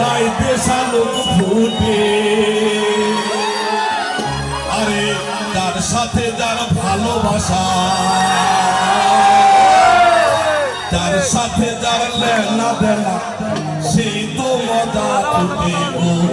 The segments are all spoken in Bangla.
রাইতে শালুক ফুটে। আরে, তার সাথে যার ভালোবাসা, তার সাথে যার লেনা দেনা সেই তো মজা ফুটে ফুল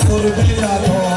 করবে আদর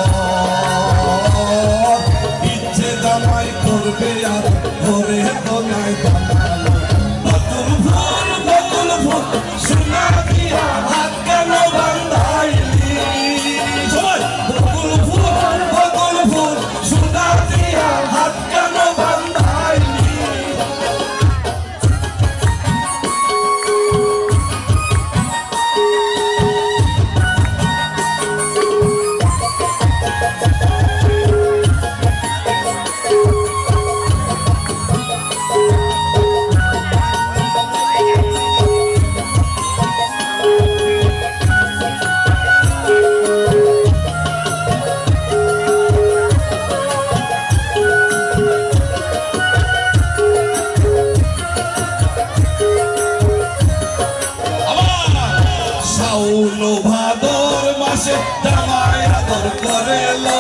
শাওন ভাদর মাসে জামাই আদর করে লো,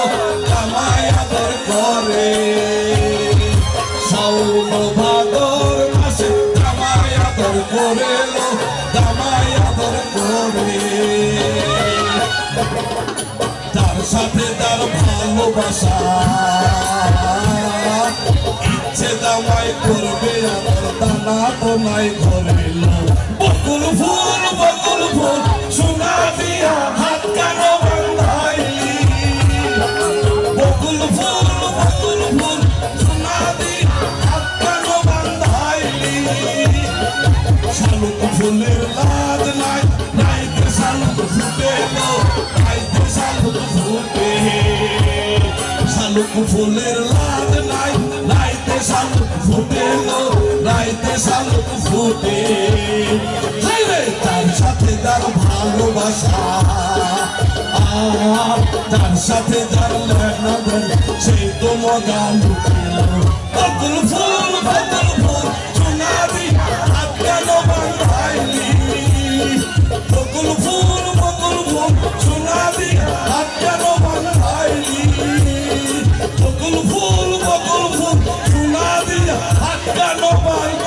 জামাই আদর করে। শাওন ভাদর মাসে জামাই আদর করে লো, জামাই আদর করে। তার সাথে তার ভালোবাসা। ইচ্ছে দামাই করবে আদর দানা তো নাই ঘরে। শালুক ফুলের লাজ নাই নাইতে শালুক ফুটে গো নাইতে শালুক ফুটে হাইরে তার সাথে যার ভালোবাসা তার সাথে যার লেনা সেই তো মজা লুটিল ফুল nobody.